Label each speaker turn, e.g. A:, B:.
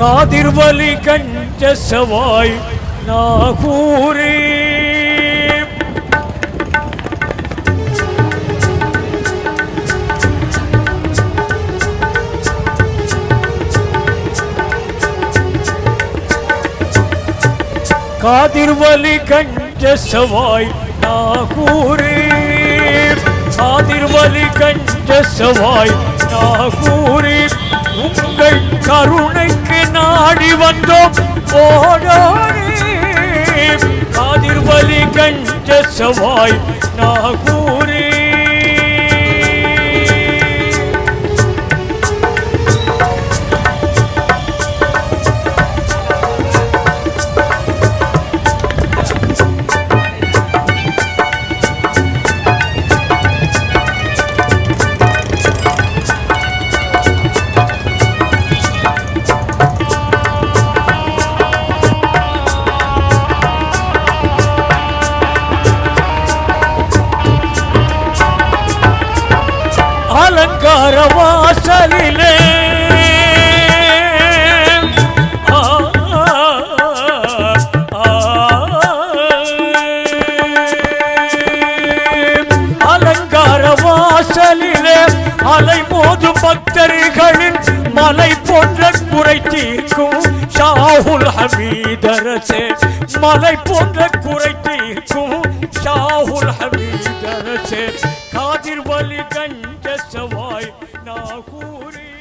A: காதிர்வலி கஞ்ச சவாய் நாகூரே காதிர்வலி கஞ்ச சவாய் நாகூரே காதிர்வலி கஞ்ச சவாய் நாகூரே உங்கள் கருணைக்கு நாடி வந்தோம். ஓடோரே காதிர்வலி கஞ்ச சவாய் நாகூர் கரவாசலிலே. அலங்காரவாசலிலே அலை போது பக்தர்களின் மலை போன்ற குறை தீர்க்கும். ஷாஹுல் ஹமீதரசே மலை போன்ற குறை தீர்க்கும். ஷாஹுல் ஹமீதரசே కంఠ సవాయ్ నా కూరి